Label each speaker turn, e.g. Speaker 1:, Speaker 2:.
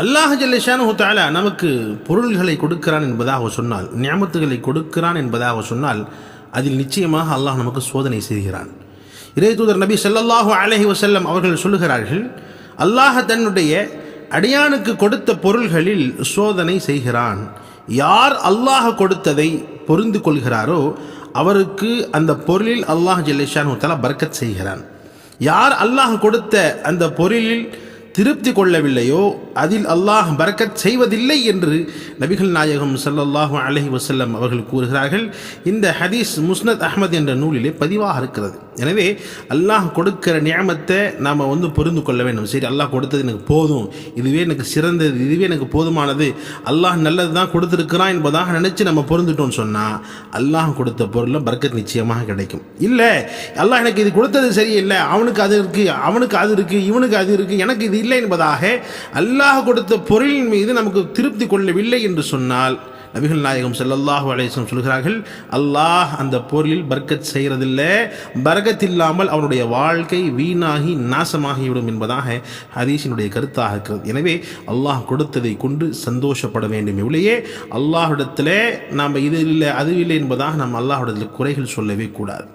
Speaker 1: அல்லாஹ் ஜல்லிஷானு தாலா நமக்கு பொருள்களை கொடுக்கிறான் என்பதாக சொன்னால் ஞாபத்துகளை கொடுக்கிறான் என்பதாக சொன்னால் அதில் நிச்சயமாக அல்லாஹ் நமக்கு சோதனை செய்கிறான். இறை தூதர் நபி செல்லல்லாஹு அலஹி வசல்லம் அவர்கள் சொல்லுகிறார்கள் அல்லாஹ் தன்னுடைய அடியானுக்கு கொடுத்த பொருள்களில் சோதனை செய்கிறான். யார் அல்லாஹ் கொடுத்ததை பொருந்து கொள்கிறாரோ அவருக்கு அந்த பொருளில் அல்லாஹ் ஜல்லிஷானு தாலா பர்க்கத் செய்கிறான். யார் அல்லாஹ் கொடுத்த அந்த பொருளில் திருப்தி கொள்ளவில்லையோ அதில் அல்லாஹ் பரக்கத் செய்வதில்லை என்று நபிகள் நாயகம் ஸல்லல்லாஹு அலஹி வசல்லம் அவர்கள் கூறுகிறார்கள். இந்த ஹதீஸ் முஸ்னத் அஹமத் என்ற நூலிலே பதிவாக இருக்கிறது. எனவே அல்லாஹ் கொடுக்கிற நியமத்தை நாம் வந்து புரிந்து கொள்ள வேண்டும். சரி அல்லாஹ் கொடுத்தது எனக்கு போதும். இதுவே எனக்கு சிறந்தது. இதுவே எனக்கு போதுமானது. அல்லாஹ் நல்லது தான் கொடுத்துருக்கிறான் என்பதாக நினச்சி நம்ம பொருந்துட்டோம்னு சொன்னால் அல்லாஹ் கொடுத்த பொருளில் பரக்கத் நிச்சயமாக கிடைக்கும். இல்லை அல்லாஹ் எனக்கு இது கொடுத்தது சரியில்லை. அவனுக்கு அது இருக்குது அவனுக்கு அது இருக்குது இவனுக்கு அது இருக்குது எனக்கு இது இல்லை என்பதாக அல்லாஹ் அல்லாஹ் கொடுத்த பொருளின் மீது நமக்கு திருப்தி கொள்ளவில்லை என்று சொன்னால் நபிகள் நாயகம் செல்லல்லாஹு அலேசம் சொல்கிறார்கள் அல்லாஹ் அந்த பொருளில் பர்க்கத் செய்கிறதில்லை. பர்க்கத் இல்லாமல் அவனுடைய வாழ்க்கை வீணாகி நாசமாகிவிடும் என்பதாக ஹதீஷினுடைய கருத்தாக இருக்கிறது. எனவே அல்லாஹ் கொடுத்ததை கொண்டு சந்தோஷப்பட வேண்டும். இவ்வளையே அல்லாஹிடத்தில் நாம் இது இல்லை அது இல்லை என்பதாக நாம் அல்லாஹிடத்தில் குறைகள் சொல்லவே கூடாது.